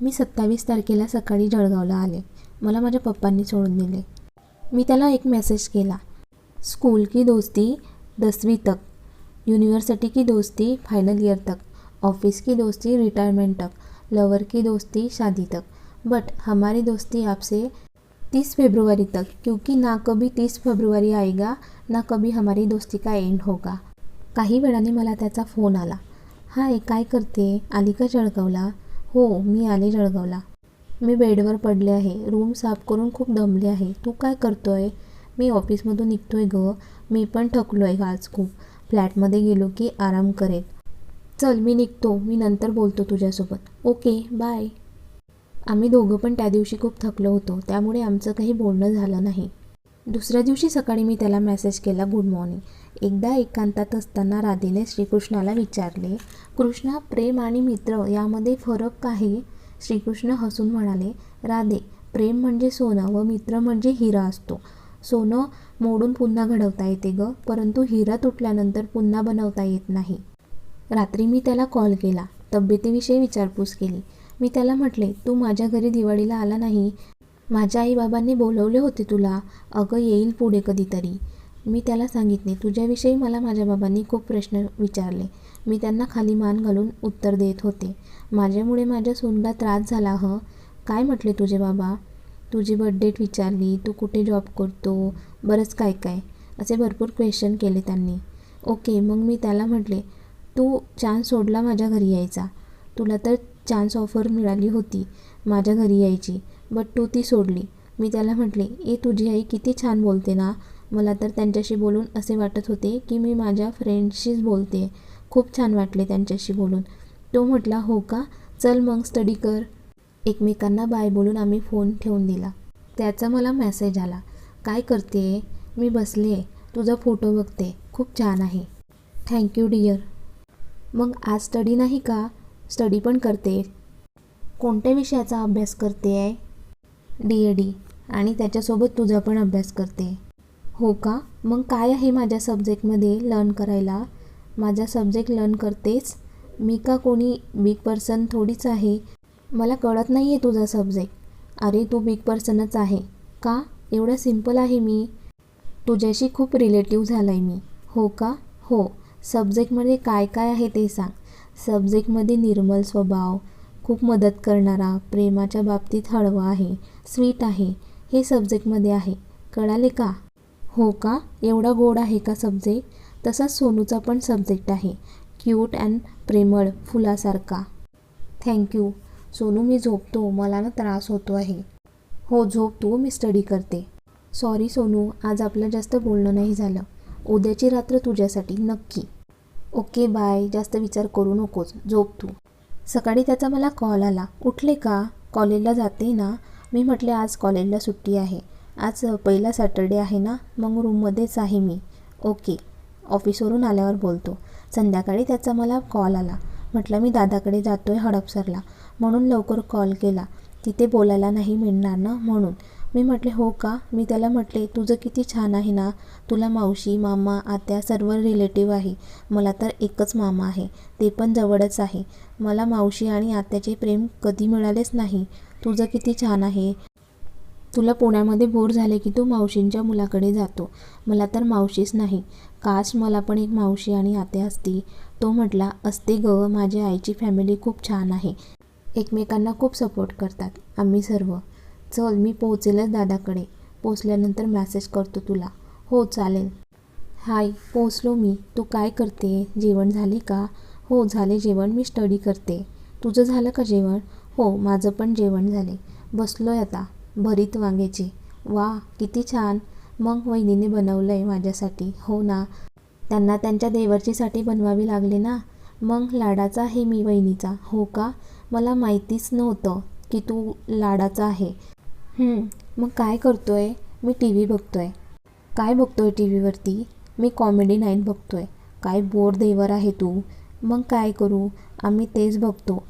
मी सत्तावीस तारखेला सकाळी जळगावला आले. मला माझ्या पप्पांनी सोडून दिले. मी त्याला एक मेसेज केला. स्कूल की दोस्ती दसवीं तक. यूनिवर्सिटी की दोस्ती फाइनल ईयर तक. ऑफिस की दोस्ती रिटायरमेंट तक. लवर की दोस्ती शादी तक. बट हमारी दोस्ती आपसे तीस फेब्रुवारी तक. क्योंकि ना कभी तीस फेब्रुवारी आएगा ना कभी हमारी दोस्ती का एंड होगा. काही वेळाने मला त्याचा फोन आला. हाय काय करते? आली का जळगावला? हो मी आले जळगावला. मी बेडवर पडले आहे. रूम साफ करून खूप दमले आहे. तू काय करतो आहे मी ऑफिसमधून निघतो आहे गं. मी पण थकलो आहे आज खूप. फ्लॅटमध्ये गेलो की आराम करेल चल मी निघतो. मी नंतर बोलतो तुझ्यासोबत. Okay bye. आम्ही दोघं पण त्या दिवशी खूप थकलो होतो. त्यामुळे आमचं काही बोलणं झालं नाही. दुसऱ्या दिवशी सकाळी मी त्याला मेसेज केला गुड मॉर्निंग. एकदा एकांतात असताना राधेने श्रीकृष्णाला विचारले कृष्णा प्रेम आणि मित्र यामध्ये फरक काय आहे श्रीकृष्ण हसून म्हणाले राधे प्रेम म्हणजे सोनं व मित्र म्हणजे हिरा असतो. सोनं मोडून पुन्हा घडवता येते ग परंतु हिरा तुटल्यानंतर पुन्हा बनवता येत नाही. रात्री मी त्याला कॉल केला तब्येतीविषयी विचारपूस केली. मी त्याला म्हटले तू माझ्या घरी दिवाळीला आला नाही. माझ्या आईबाबांनी बोलवले होते तुला. अगं येईल पुढे कधीतरी. मी त्याला सांगितले तुझ्याविषयी मला माझ्या बाबांनी खूप प्रश्न विचारले. मी त्यांना खाली मान घालून उत्तर देत होते. माझ्यामुळे माझ्या सोनला त्रास झाला हं? काय म्हटले तुझे बाबा? तुझी बर्थडेट विचारली तू कुठे जॉब करतो? बरंच काय काय. असे भरपूर क्वेश्चन केले त्यांनी. ओके मग मी त्याला म्हटले तू चान्स सोडला माझ्या घरी यायचा. तुला तर चान्स ऑफर मिळाली होती माझ्या घरी यायची बट तू ती सोडली. मी त्याला म्हटले ए तुझी आई किती छान बोलते ना? मला तर त्यांच्याशी बोलून असे वाटत होते की मी माझ्या फ्रेंडशीच बोलते. खूप छान वाटले त्यांच्याशी बोलून. तो म्हटला हो का? चल मग स्टडी कर. एकमेकांना बाय बोलून आम्ही फोन ठेवून दिला. त्याचा मला मेसेज आला काय करते मी बसले तुझा फोटो बघते. खूप छान आहे. थँक्यू डिअर मग आज स्टडी नाही का? स्टडी पण करते. कोणत्या विषयाचा अभ्यास करते आहे डी ए डी आणि त्याच्यासोबत तुझा पण अभ्यास करते. हो का? मग काय आहे माझ्या सब्जेक्टमध्ये लर्न करायला. माझा सब्जेक्ट लर्न करतेच. मी का कोणी बिग पर्सन थोडीच आहे? मला कळत नाही आहे तुझा सब्जेक्ट अरे तू बिग पर्सनच आहे. का? एवढं सिंपल आहे मी. तुझ्याशी खूप रिलेटिव्ह झालं आहे मी. हो का? हो. सब्जेक्टमध्ये काय काय आहे ते सांग. सब्जेक्टमध्ये निर्मल स्वभाव खूप मदत करणारा प्रेमाच्या बाबतीत हळवा आहे स्वीट आहे. हे सब्जेक्टमध्ये आहे. कळाले का? हो का? एवढा गोड आहे का सब्जेक्ट तसाच सोनूचा पण सब्जेक्ट आहे. क्यूट अँड प्रेमळ फुलासारखा. थँक्यू सोनू मी झोपतो. मला ना त्रास होतो आहे. हो झोप तू. मी स्टडी करते. सॉरी सोनू. आज आपलं जास्त बोलणं नाही झालं. उद्याची रात्र तुझ्यासाठी नक्की. ओके बाय जास्त विचार करू नकोस. झोप तू. सकाळी त्याचा मला कॉल आला. उठले का? कॉलेजला जाते ना? मी म्हटले आज कॉलेजला सुट्टी आहे. आज पहिला सॅटर्डे आहे ना? मग रूममध्येच आहे मी. ओके. ऑफिसवरून आल्यावर बोलतो. संध्याकाळी त्याचा मला कॉल आला. म्हटलं मी दादाकडे जातो आहे हडपसरला. म्हणून लवकर कॉल केला. तिथे बोलायला नाही मिळणार ना? म्हणून. मी म्हटले हो का? मी त्याला म्हटले तुझं किती छान आहे ना? तुला मावशी मामा आत्या सर्व रिलेटिव्ह आहे. मला तर एकच मामा आहे. ते पण जवळच आहे. मला मावशी आणि आत्याचे प्रेम कधी मिळालेच नाही. तुझं किती छान आहे. तुला पुण्यामध्ये बोर झाले की तू मावशींच्या मुलाकडे जातो. मला तर मावशीच नाही. काश मला पण एक मावशी आणि आत्या असती. तो म्हटला असते ग माझ्या आईची फॅमिली खूप छान आहे. एकमेकांना खूप सपोर्ट करतात आम्ही सर्व. चल मी पोहोचेलच दादाकडे. पोचल्यानंतर मॅसेज करतो तुला. हो चालेल. हाय पोचलो मी. तू काय करते? जेवण झाले का? हो झाले जेवण. मी स्टडी करते. तुझं झालं का जेवण? हो माझं पण जेवण झाले. बसलो आहे आता. भरीत वांग्याची. वा किती छान. मग वहिनीने बनवलं आहे माझ्यासाठी. हो ना. त्यांना त्यांच्या देवरचीसाठी बनवावी लागले ना? मग लाडाचा आहे मी वहिनीचा. हो का? मला माहितीच नव्हतं की तू लाडाचा आहे. मग काय करतो आहे मी टी व्ही बघतो आहे काय बघतो आहे टी व्हीवरती मी कॉमेडी नाईन बघतो आहे काय बोर देवर आहे तू? मग काय करू? आम्ही तेच बघतो.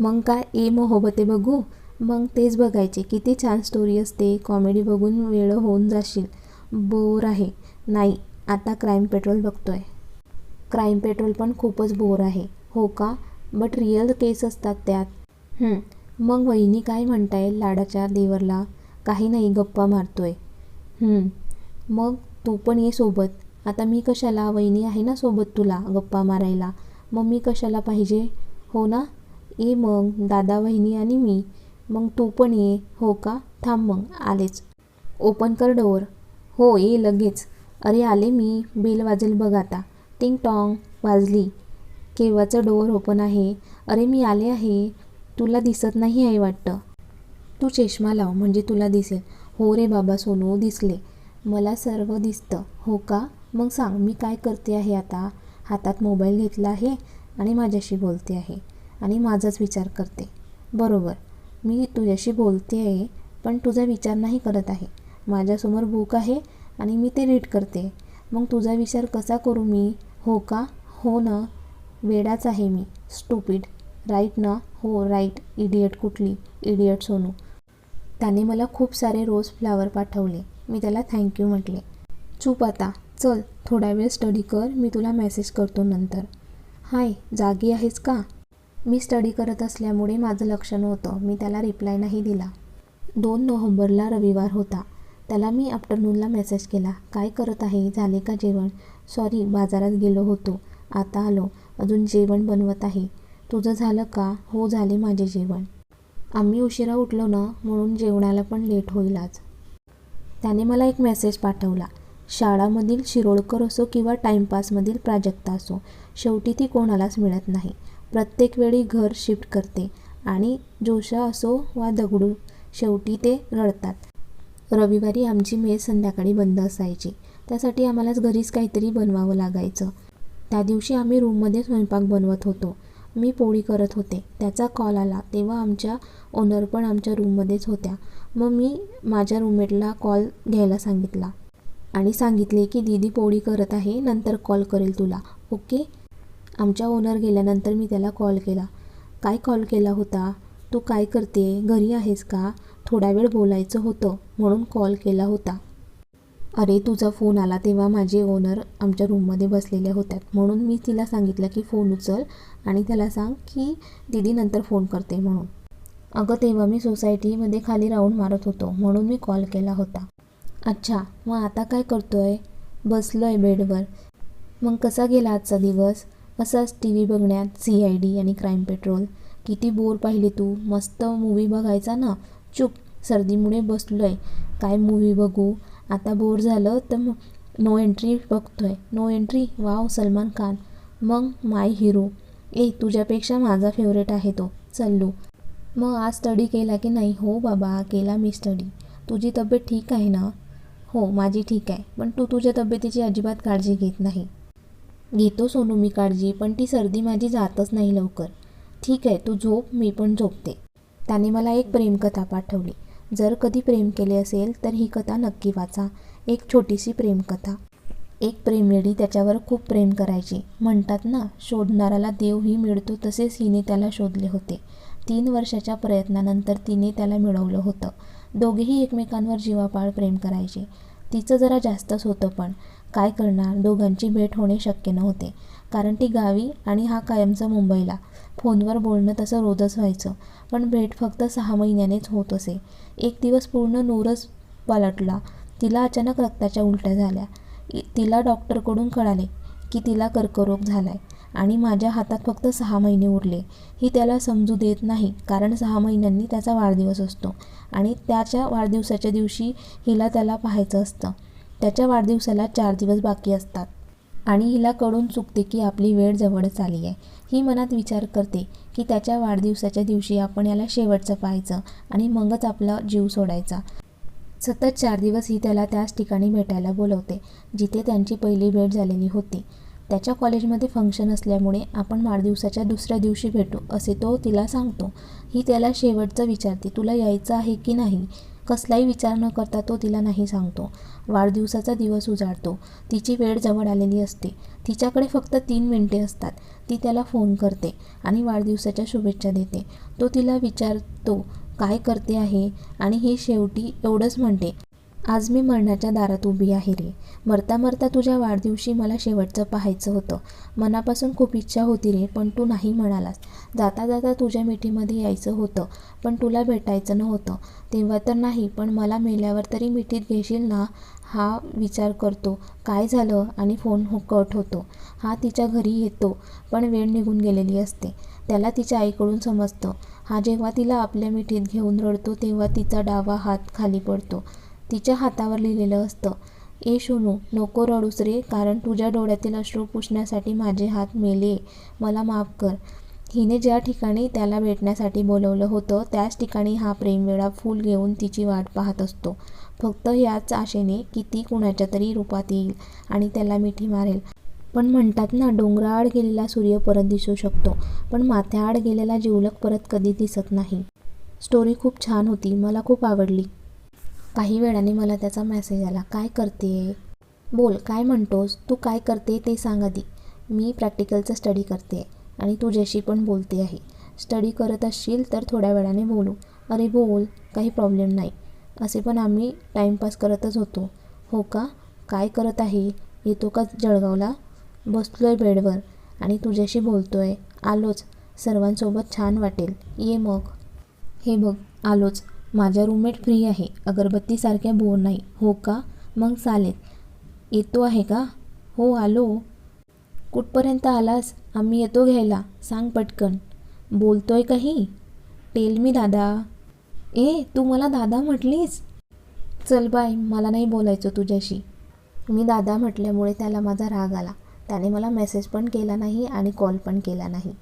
मग काय? ए मोहबते बघू? मग तेच बघायचे किती छान स्टोरी असते कॉमेडी बघून वेळ होऊन जाशील. बोर आहे. नाही आता क्राईम पेट्रोल बघतोय. क्राईम पेट्रोल पण खूपच बोर आहे. हो का? बट रिअल केस असतात त्यात. मग वहिनी काय म्हणताय लाडाच्या देवरला? काही नाही गप्पा मारतोय. मग तू पण ये सोबत. आता मी कशाला? वहिनी आहे ना सोबत तुला गप्पा मारायला. मग मी कशाला पाहिजे? हो ना? ये मग. दादा वहिनी आणि मी. मग तू पण ये हो का? थांब मग आलेच. ओपन कर डोअर हो ये लगेच. अरे आले मी. बेल वाजेल बघ आता. टिंग टॉंग वाजली. केव्हाचं डोअर ओपन आहे? अरे मी आले आहे. तुला दिसत नाही आहे वाटतं? तू चष्मा लाव म्हणजे तुला दिसेल. हो रे बाबा सोनू दिसले. मला सर्व दिसतं. हो का? मग सांग मी काय करते आहे आता? हातात मोबाईल घेतला आहे आणि माझ्याशी बोलते आहे आणि माझाच विचार करते. बरोबर. मी तुझ्याशी बोलते आहे पण तुझा विचार नाही करत आहे. माझ्यासमोर बुक आहे आणि मी ते रीड करते. मग तुझा विचार कसा करू मी? हो का? हो ना? वेडाच आहे मी. स्टुपिड. राईट ना? हो राईट. इडियट कुठली? इडियट सोनू. त्याने मला खूप सारे रोज फ्लावर पाठवले. मी त्याला थँक्यू म्हटले. चूप आता. चल थोडा वेळ स्टडी कर. मी तुला मेसेज करतो नंतर. हाय जागी आहेस का? मी स्टडी करत असल्यामुळे माझं लक्ष नव्हतं. मी त्याला रिप्लाय नाही दिला. दोन नोव्हेंबरला रविवार होता. त्याला मी आफ्टरनूनला मेसेज केला. काय करत आहे? झाले का जेवण? सॉरी बाजारात गेलो होतो. आता आलो. अजून जेवण बनवत आहे. तुझं झालं का? हो झाले माझे जेवण. आम्ही उशिरा उठलो ना म्हणून जेवणाला पण लेट होईल आज. त्याने मला एक मेसेज पाठवला. शाळामधील शिरोळकर असो किंवा टाईमपासमधील प्राजक्ता असो शेवटी ती कोणालाच मिळत नाही. प्रत्येक वेळी घर शिफ्ट करते आणि जोशा असो वा दगडू शेवटी ते रडतात. रविवारी आमची मेस संध्याकाळी बंद असायची. त्यासाठी आम्हालाच घरीच काहीतरी बनवावं लागायचं. त्या दिवशी आम्ही रूममध्ये स्वयंपाक बनवत होतो. मी पोळी करत होते. त्याचा कॉल आला तेव्हा आमच्या ओनर पण आमच्या रूममध्येच होत्या. मग मी माझ्या रूममेटला कॉल घ्यायला सांगितला आणि सांगितले की दीदी पोळी करत आहे. नंतर कॉल करेल तुला. ओके? आमच्या ओनर गेल्यानंतर मी त्याला कॉल केला. काय कॉल केला होता? तू काय करते? घरी आहेस का? थोडा वेळ बोलायचं होतं म्हणून कॉल केला होता. अरे तुझा फोन आला तेव्हा माझे ओनर आमच्या रूममध्ये बसलेल्या होत्या. म्हणून मी तिला सांगितलं की फोन उचल आणि त्याला सांग की दिदी नंतर फोन करते म्हणून. अगं तेव्हा मी सोसायटीमध्ये खाली राऊंड मारत होतो म्हणून मी कॉल केला होता. अच्छा मग आता काय करतोय? बसलो आहे बेडवर. मग कसा गेला आजचा दिवस? असंच टी व्ही बघण्यात सी आय डी आणि क्राईम पेट्रोल किती बोर पाहिले तू? मस्त मूवी बघायचा ना? चुप सर्दीमुळे बसलो आहे काय मूवी बघू? आता बोर झालं तर मग नो एंट्री बघतोय. No entry wow Salman Khan. मग माय हिरो ए तुझ्यापेक्षा माझा फेवरेट आहे तो. चल्लू मग आज स्टडी केला की नाही? हो बाबा केला मी स्टडी तुझी तब्येत ठीक आहे ना? हो माझी ठीक आहे. पण तू तुझ्या तब्येतीची अजिबात काळजी घेत नाही. घेतो सोनू मी काळजी पण ती सर्दी माझी जातच नाही लवकर. ठीक आहे तू झोप मी पण झोपते. त्याने मला एक प्रेमकथा पाठवली. जर कधी प्रेम केले असेल तर ही कथा नक्की वाचा. एक छोटीशी प्रेमकथा. एक प्रेमलेडी त्याच्यावर खूप प्रेम करायची. म्हणतात ना शोधणाऱ्याला देवही मिळतो तसेच हिने त्याला शोधले होते. तीन वर्षाच्या प्रयत्नानंतर तिने त्याला मिळवलं होतं. दोघेही एकमेकांवर जीवापाळ प्रेम करायचे. तिचं जरा जास्तच होतं पण. काय करणार? दोघांची भेट होणे शक्य नव्हते. कारण ती गावी आणि हा कायमचा मुंबईला. फोनवर बोलणं तसं रोजच व्हायचं. पण भेट फक्त सहा महिन्यानेच होत असे. एक दिवस पूर्ण नूरच पालटला. तिला अचानक रक्ताच्या उलट्या झाल्या. इ- तिला डॉक्टरकडून कळाले की तिला कर्करोग झाला आहे आणि माझ्या हातात फक्त सहा महिने उरले. ही त्याला समजू देत नाही कारण सहा महिन्यांनी त्याचा वाढदिवस असतो आणि त्याच्या वाढदिवसाच्या दिवशी हिला त्याला पाहायचं असतं. त्याच्या वाढदिवसाला चार दिवस बाकी असतात. आणि हिला कळून चुकते की आपली वेळ जवळच आली आहे. ही मनात विचार करते की त्याच्या वाढदिवसाच्या दिवशी आपण याला शेवटचं पाहायचं आणि मगच आपला जीव सोडायचा. सतत चार दिवस ही त्याला त्याच ठिकाणी भेटायला बोलवते जिथे त्यांची पहिली भेट झालेली होती. त्याच्या कॉलेजमध्ये फंक्शन असल्यामुळे आपण वाढदिवसाच्या दुसऱ्या दिवशी भेटू असे तो तिला सांगतो. ही त्याला शेवटचं विचारते तुला यायचं आहे की नाही? कसलाही विचार न करता तो तिला नाही सांगतो. वाढदिवसाचा दिवस उजाडतो. तिची वेळ जवळ आलेली असते. तिच्याकडे फक्त तीन मिनिटे असतात. ती त्याला फोन करते आणि वाढदिवसाच्या शुभेच्छा देते. तो तिला विचारतो काय करते आहे? आणि ही शेवटी एवढंच म्हणते. आज मी मरणाच्या दारात उभी आहे रे. मरता मरता तुझ्या वाढदिवशी मला शेवटचं पाहायचं होतं. मनापासून खूप इच्छा होती रे पण तू नाही म्हणालास. जाता जाता तुझ्या मिठीमध्ये यायचं होतं पण तुला भेटायचं नव्हतं. तेव्हा तर नाही पण मला मेल्यावर तरी मिठीत घेशील ना? हा विचार करतो. काय झालं? आणि फोन हो कट होतो. हा तिच्या घरी येतो पण वेळ निघून गेलेली असते. त्याला तिच्या आईकडून समजतं. हा जेव्हा तिला आपल्या मिठीत घेऊन रडतो तेव्हा तिचा डावा हात खाली पडतो. तिच्या हातावर लिहिलेलं असतं ए शोनू नको रडूस रे कारण तुझ्या डोळ्यातील अश्रू पुसण्यासाठी माझे हात मेले. मला माफ कर. हिने ज्या ठिकाणी त्याला भेटण्यासाठी बोलवलं होतं त्याच ठिकाणी हा प्रेमवेळा फूल घेऊन तिची वाट पाहत असतो. फक्त याच आशेने की ती कुणाच्या तरी रूपात येईल आणि त्याला मिठी मारेल. पण म्हणतात ना डोंगराआड गेलेला सूर्य परत दिसू शकतो पण माथ्याआड गेलेला जिवलक परत कधी दिसत नाही. स्टोरी खूप छान होती मला खूप आवडली. काही वेळाने मला त्याचा मेसेज आला काय करते? बोल काय म्हणतोस? तू काय करते ते सांग आधी. मी प्रॅक्टिकलचं स्टडी करते आणि तुझ्याशी पण बोलते आहे. स्टडी करत असशील तर थोड्या वेळाने बोलू. अरे बोल काही प्रॉब्लेम नाही. असे पण आम्ही टाईमपास करतच होतो. हो का? काय करत आहे? येतो का जळगावला? बसलो आहे बेडवर आणि तुझ्याशी बोलतो आहे आलोच. सर्वांसोबत छान वाटेल. ये मग. हे बघ आलोच. माझ्या रूममेट फ्री आहे. अगरबत्तीसारख्या बोर नाही. हो का? मग चालेल. येतो आहे का? हो आलो. कुठपर्यंत आलास? आम्ही येतो घ्यायला. सांग पटकन. बोलतोय काही टेल मी दादा. ए तू मला दादा म्हटलीस? चल बाय मला नाही बोलायचं तुझ्याशी. मी दादा म्हटल्यामुळे त्याला माझा राग आला. त्याने मला मेसेज पण केला नाही आणि कॉल पण केला नाही.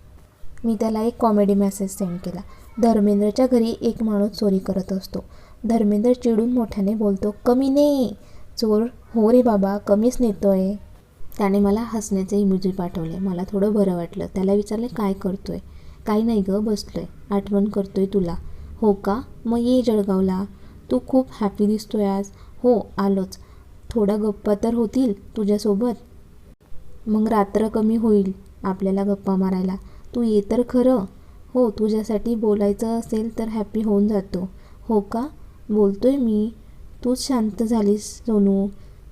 मी त्याला एक कॉमेडी मेसेज सेंड केला. धर्मेंद्रच्या घरी एक माणूस चोरी करत असतो. धर्मेंद्र चिडून मोठ्याने बोलतो कमी ने. चोर हो रे बाबा कमीच नेतोय. त्याने मला हसण्याचे इमोजी पाठवले. मला थोडं बरं वाटलं. त्याला विचारले काय करतोय? काही नाही गं बसलोय. आठवण करतोय तुला. हो का? मग ये जळगावला. तू खूप हॅपी दिसतोय आज. हो आलोच. थोडा गप्पा तर होतील तुझ्यासोबत. मग रात्र कमी होईल आपल्याला गप्पा मारायला. तू ये तर खरं. हो तुझ्यासाठी बोलायचं असेल तर हॅपी होऊन जातो. हो का? बोलतोय मी. तूच शांत झालीस सोनू.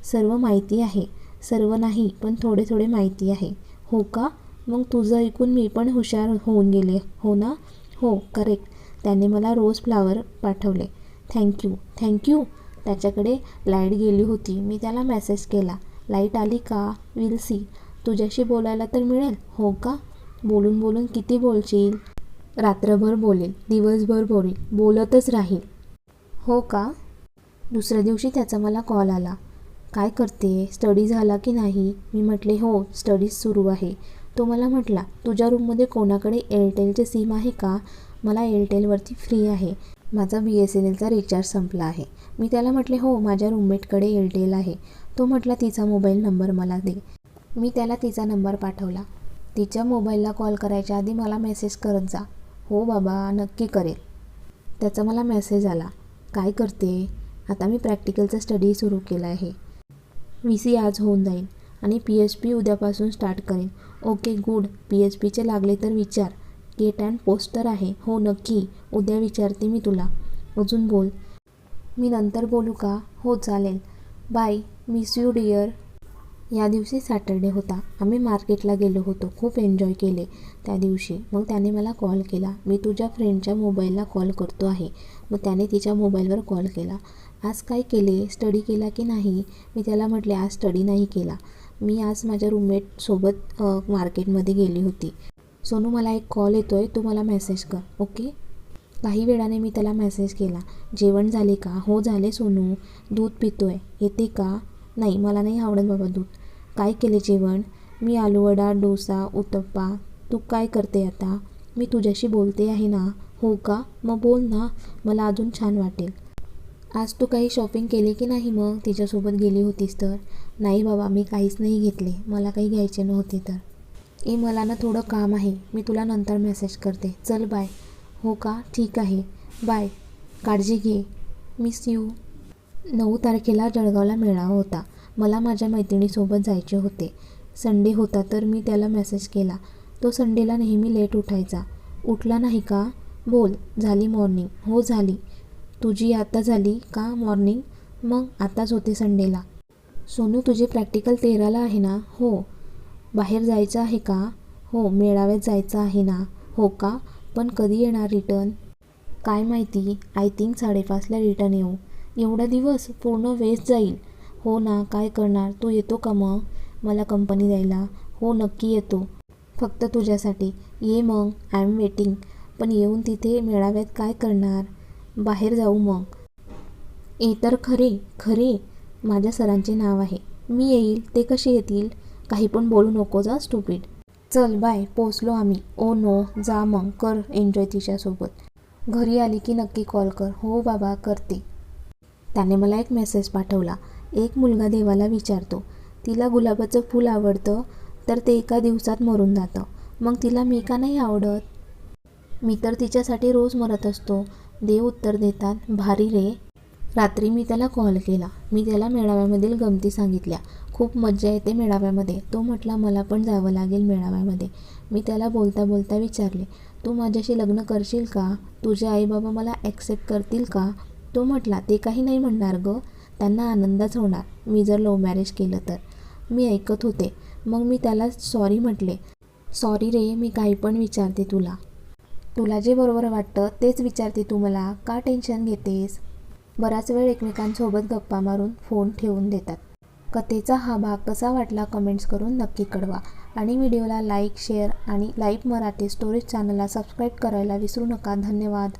सर्व माहिती आहे. सर्व नाही पण थोडे थोडे माहिती आहे. हो का? मग तुझं ऐकून मी पण हुशार होऊन गेले. हो ना? हो करेक्ट त्याने मला रोज फ्लावर पाठवले. थँक्यू थँक्यू त्याच्याकडे लाइट गेली होती. मी त्याला मेसेज केला. लाइट आली का? विल सी तुझ्याशी बोलायला तर मिळेल. हो का? बोलून बोलून किती बोलशील? रात्रभर बोलेल दिवसभर बोलेल बोलतच राहील. हो का? दुसऱ्या दिवशी त्याचा मला कॉल आला. काय करते? स्टडी झाला की नाही? मी म्हटले हो स्टडीज सुरू आहे. तो मला म्हटला तुझ्या रूममध्ये कोणाकडे एअरटेलचे सिम आहे का? मला एअरटेलवरती फ्री आहे. माझा बी एस एन एलचा रिचार्ज संपला आहे. मी त्याला म्हटले हो माझ्या रूममेटकडे एअरटेल आहे. तो म्हटला तिचा मोबाईल नंबर मला दे. मी त्याला तिचा नंबर पाठवला. तिच्या मोबाईलला कॉल करायच्या आधी मला मेसेज करत जा. हो बाबा नक्की करेल. त्याचा मला मेसेज आला. काय करते? आता मी प्रॅक्टिकलचा स्टडी सुरू केला आहे. व्ही सी आज होऊन जाईल आणि पी एच पी उद्यापासून स्टार्ट करेन ओके गुड. पी एच पीचे लागले तर विचार. गेट अँड पोस्टर आहे. हो नक्की. उद्या विचारते मी तुला. अजून बोल. मी नंतर बोलू का? हो चालेल. बाय. Miss you dear. या दिवशी सॅटर्डे होता. आम्ही मार्केटला गेलो होतो. खूप एन्जॉय केले त्या दिवशी. मग त्याने मला कॉल केला. मी तुझ्या फ्रेंडच्या मोबाईलला कॉल करतो आहे. मग त्याने तिच्या मोबाईलवर कॉल केला. आज काय केले? स्टडी केला की नाही? मी त्याला म्हटले आज स्टडी नाही केला. मी आज माझ्या रूममेटसोबत मार्केटमध्ये गेली होती. सोनू मला एक कॉल येतो आहे तू मला मेसेज कर. ओके. काही वेळाने मी त्याला मेसेज केला. जेवण झाले का? हो झाले सोनू. दूध पितो आहे येते का? नाही मला नाही आवडत बाबा दूध. काय केले जेवण? मी आलूवडा डोसा उत्तप्पा. तू काय करते आता? मी तुझ्याशी बोलते आहे ना? हो का? मग बोल ना. मला अजून छान वाटेल. आज तू काही शॉपिंग केली की नाही मग? तिच्यासोबत गेली होतीस तर? नाही बाबा मी काहीच नाही घेतले. मला काही घ्यायचे नव्हते तर. ए मला ना थोडं काम आहे. मी तुला नंतर मेसेज करते. चल बाय हो का? ठीक आहे. बाय काळजी घे. मिस यू नऊ तारखेला जळगावला मेळावा होता. मला माझ्या मैत्रिणीसोबत जायचे होते. संडे होता तर मी त्याला मेसेज केला. तो संडेला नेहमी लेट उठायचा. उठला नाही का? बोल. झाली मॉर्निंग. हो झाली. तुझी आता झाली का मॉर्निंग? मग आताच होते संडेला. सोनू तुझे प्रॅक्टिकल तेराला आहे ना? हो. बाहेर जायचं आहे का? हो मेळाव्यात जायचं आहे ना? हो का? पण कधी येणार रिटर्न? काय माहिती. आय थिंक साडेपाचला रिटर्न येऊ. एवढा दिवस पूर्ण वेस्ट जाईल. हो ना काय करणार? तू येतो का मग? मला कंपनी द्यायला. हो नक्की येतो. फक्त तुझ्यासाठी. ये मग. आय एम वेटिंग पण येऊन तिथे मेळाव्यात काय करणार? बाहेर जाऊ मग. ए तर खरे खरे. माझ्या सरांचे नाव आहे. मी येईल. ते कसे येतील? काही पण बोलू नको जा स्टुपिड चल बाय पोचलो आम्ही. Oh no. जा मग. कर. एन्जॉय तिच्यासोबत. घरी आली की नक्की कॉल कर. हो बाबा करते. त्याने मला एक मेसेज पाठवला. एक मुलगा देवाला विचारतो तिला गुलाबाचं फूल आवडतं? तर ते एका दिवसात मरून जातं. मग तिला मी का नाही आवडत? मी तर तिच्यासाठी रोज मरत असतो. देव उत्तर देतात भारी रे. रात्री मी त्याला कॉल केला. मी त्याला मेळाव्यामधील गमती सांगितल्या. खूप मज्जा येते मेळाव्यामध्ये. तो म्हटला मला पण जावं लागेल मेळाव्यामध्ये. मी त्याला बोलता बोलता विचारले तू माझ्याशी लग्न करशील का? तुझे आईबाबा मला ॲक्सेप्ट करतील का? तो म्हटला ते काही नाही म्हणणार गं. त्यांना आनंदच होणार. मी जर लव्ह मॅरेज केलं तर. मी ऐकत होते. मग मी त्याला सॉरी म्हटले सॉरी रे मी काही पण विचारते तुला. तुला जे बरोबर वाटतं तेच विचारते तू मला. का टेन्शन घेतेस? बराच वेळ एकमेकांसोबत गप्पा मारून फोन ठेवून देतात. कथेचा हा भाग कसा वाटला कमेंट्स करून नक्की कळवा. आणि व्हिडिओला लाईक शेअर आणि लाईव्ह मराठी स्टोरेज चॅनलला सबस्क्राईब करायला विसरू नका. धन्यवाद.